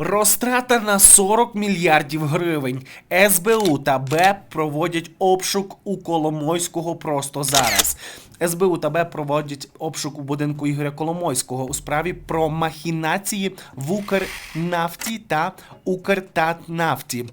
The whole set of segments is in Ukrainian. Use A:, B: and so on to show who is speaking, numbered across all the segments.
A: Розтрата на 40 мільярдів гривень. СБУ та БЕП проводять обшук у Коломойського просто зараз. СБУ та БЕП проводять обшук у будинку Ігоря Коломойського у справі про махінації в Укрнафті та Укртатнафті.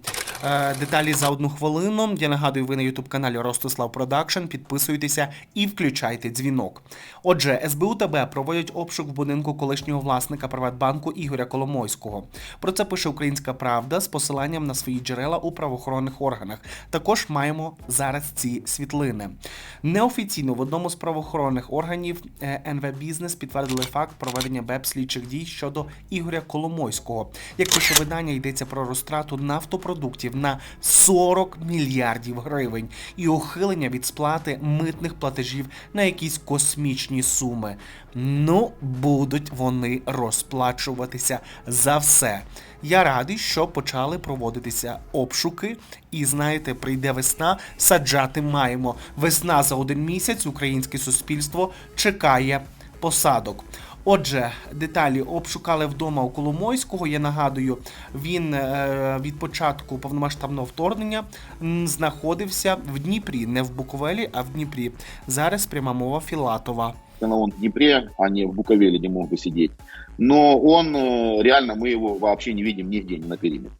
A: Е, Деталі за одну хвилину. Я нагадую, ви на ютуб каналі Ростислав Продакшн. Підписуйтеся і включайте дзвінок. Отже, СБУ БЕП проводять обшук в будинку колишнього власника Приватбанку Ігоря Коломойського. Про це пише Українська Правда з посиланням на свої джерела у правоохоронних органах. Також маємо зараз ці світлини. Неофіційно в одному з правоохоронних органів е, НВ Бізнес підтвердили факт проведення БЕП слідчих дій щодо Ігоря Коломойського. Як пише видання, йдеться про розтрату нафтопродуктів на 40 мільярдів гривень і ухилення від сплати митних платежів на якісь космічні суми. Ну, будуть вони розплачуватися за все. Я радий, що почали проводитися обшуки, і знаєте, прийде весна, саджати маємо. Весна за один місяць українське суспільство чекає посадок. Отже, деталі обшукали вдома у Коломойського. Я нагадую, він е, від початку повномасштабного вторгнення м, знаходився в Дніпрі, не в Буковелі, а в Дніпрі. Зараз пряма мова Філатова.
B: Собственно, он в Днепре, а не в Буковеле, где мог бы сидеть. Но он, э, реально, мы его вообще не видим нигде, ни на периметре.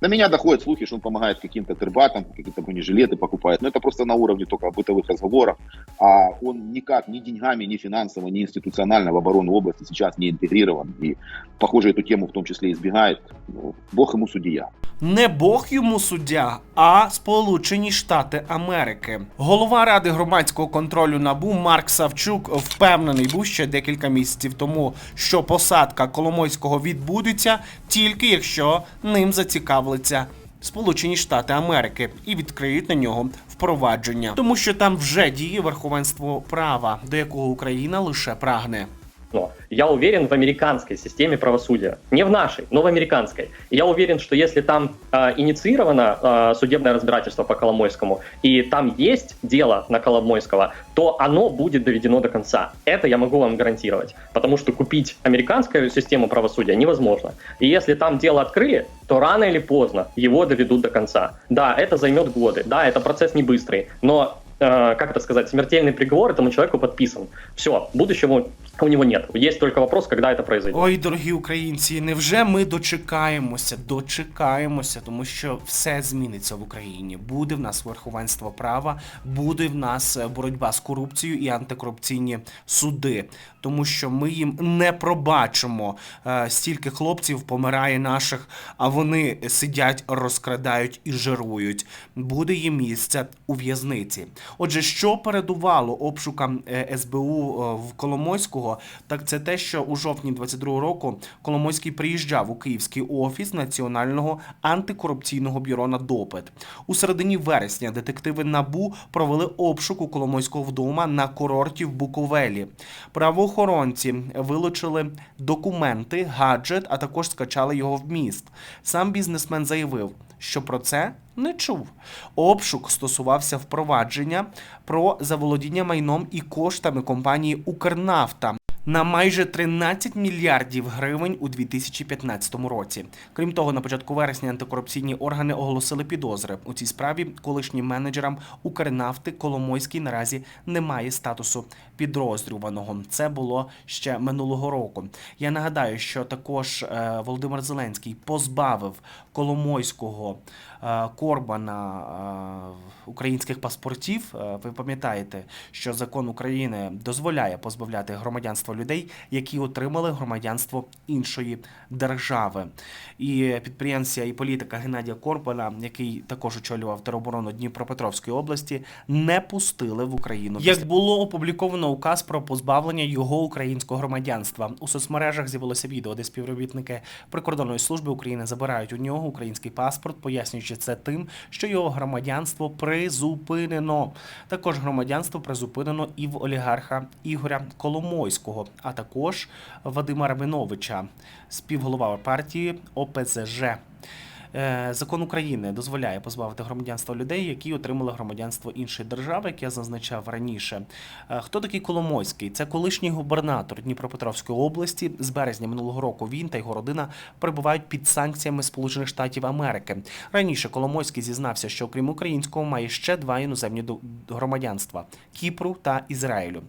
B: До меня доходят слухи, что он помогает каким-то тербатам, какие-то бронежилеты покупает. Но это просто на уровне только бытовых разговоров. А он никак ни деньгами, ни финансово, ни институционально в оборону области сейчас не интегрирован. И, похоже, эту тему в том числе избегает. Ну, Бог ему судья.
A: Не Бог йому суддя, а Сполучені Штати Америки. Голова ради громадського контролю НАБУ Марк Савчук впевнений був ще декілька місяців тому, що посадка Коломойського відбудеться тільки якщо ним зацікавляться. Сполучені Штати Америки і відкриють на нього впровадження, тому що там вже діє верховенство права, до якого Україна лише прагне.
C: Я уверен в американской системе правосудия. Не в нашей, но в американской. Я уверен, что если там э, инициировано э, судебное разбирательство по Коломойскому, и там есть дело на Коломойского, то оно будет доведено до конца. Это я могу вам гарантировать. Потому что купить американскую систему правосудия невозможно. И если там дело открыли, то рано или поздно его доведут до конца. Да, это займет годы. Да, это процесс не быстрый. Но э, как это сказать, смертельный приговор этому человеку подписан. Все, будущего у него нет. Есть только вопрос, когда это произойдет.
A: Ой, дорогі українці, невже ми дочекаємося, дочекаємося, тому що все зміниться в Україні. Буде в нас верховенство права, буде в нас е, боротьба з корупцією і антикорупційні суди, тому що ми їм не пробачимо. Е, Стільки хлопців помирає наших, а вони сидять, розкрадають і жирують. Буде їм місце у в'язниці. Отже, що передувало обшукам е, СБУ в Коломойського, так це те, що у жовтні 22 року Коломойський приїжджав у київський офіс Національного антикорупційного бюро на допит. У середині вересня детективи НАБУ провели обшук у Коломойського вдома на курорті в Буковелі. Правоохоронці вилучили документи, гаджет, а також скачали його вміст. Сам бізнесмен заявив, що про це не чув. Обшук стосувався впровадження про заволодіння майном і коштами компанії Укрнафта. На майже 13 мільярдів гривень у 2015 році. Крім того, на початку вересня антикорупційні органи оголосили підозри у цій справі. Колишнім менеджерам Укрнафти Коломойський наразі не має статусу підозрюваного. Це було ще минулого року. Я нагадаю, що також е, Володимир Зеленський позбавив Коломойського е, Корбана е, українських паспортів. Ви пам'ятаєте, що закон України дозволяє позбавляти громадянства людей, які отримали громадянство іншої держави. І підприємця і політика Геннадія Корбана, який також очолював тероборону Дніпропетровської області, не пустили в Україну. Як було опубліковано указ про позбавлення його українського громадянства у соцмережах з'явилося відео, де співробітники прикордонної служби України забирають у нього український паспорт, пояснюючи це тим, що його громадянство призупинено. Також громадянство призупинено і в олігарха Ігоря Коломойського, а також Вадима Рабиновича, співголова партії ОПЗЖ. Е, Закон України дозволяє позбавити громадянства людей, які отримали громадянство іншої держави, як я зазначав раніше. Е, Хто такий Коломойський? Це колишній губернатор Дніпропетровської області. З березня минулого року він та його родина перебувають під санкціями Сполучених Штатів Америки. Раніше Коломойський зізнався, що окрім українського має ще два іноземні громадянства Кіпру та Ізраїлю.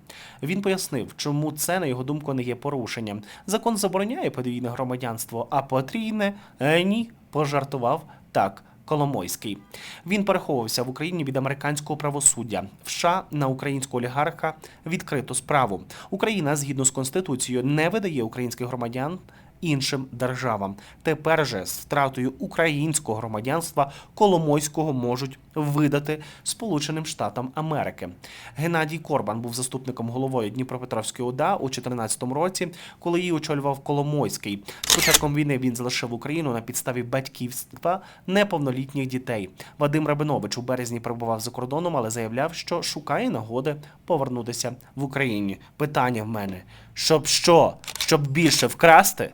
A: Він пояснив, чому це, на його думку, не є порушенням. Закон забороняє подвійне громадянство, а потрійне е, ні, пожартував так. Коломойський він переховувався в Україні від американського правосуддя. В США на українського олігарха відкрито справу. Україна, згідно з конституцією, не видає українських громадян іншим державам. Тепер же з втратою українського громадянства Коломойського можуть видати Сполученим Штатам Америки. Геннадій Корбан був заступником головою Дніпропетровської ОДА у 2014 році, коли її очолював Коломойський. З початком війни він залишив Україну на підставі батьківства неповнолітніх дітей. Вадим Рабинович у березні перебував за кордоном, але заявляв, що шукає нагоди повернутися в Україні. Питання в мене: щоб що? Щоб більше вкрасти?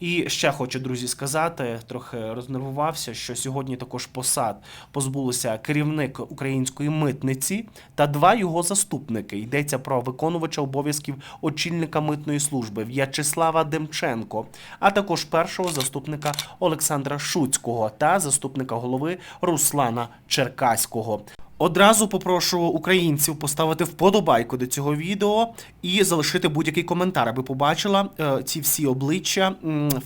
A: І ще хочу, друзі, сказати, трохи рознервувався, що сьогодні також посад позбулося керівник української митниці та два його заступники. Йдеться про виконувача обов'язків очільника митної служби В'ячеслава Демченко, а також першого заступника Олександра Шуцького та заступника голови Руслана Черкаського. Одразу попрошу українців поставити вподобайку до цього відео і залишити будь-який коментар, аби побачила е, ці всі обличчя,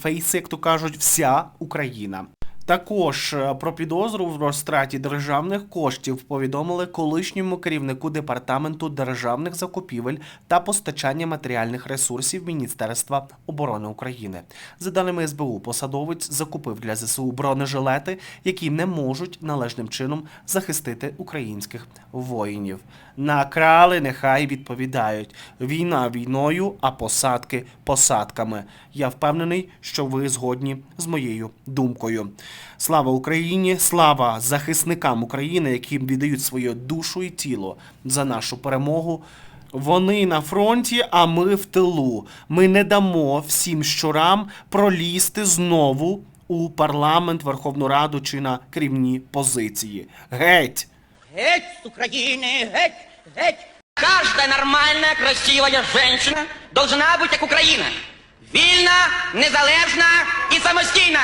A: фейси, як то кажуть, вся Україна. Також е, про підозру в розтраті державних коштів повідомили колишньому керівнику департаменту державних закупівель та постачання матеріальних ресурсів Міністерства оборони України. За даними СБУ, посадовець закупив для ЗСУ бронежилети, які не можуть належним чином захистити українських воїнів. Накрали, нехай відповідають. Війна війною, а посадки посадками. Я впевнений, що ви згодні з моєю думкою. Слава Україні! Слава захисникам України, які віддають свою душу і тіло за нашу перемогу. Вони на фронті, а ми в тилу. Ми не дамо всім щурам пролізти знову у парламент, Верховну Раду чи на керівні позиції. Геть!
D: Геть с Украины, геть, геть. Каждая нормальная, красивая женщина должна быть как Украина. Вільна, незалежна і самостійна.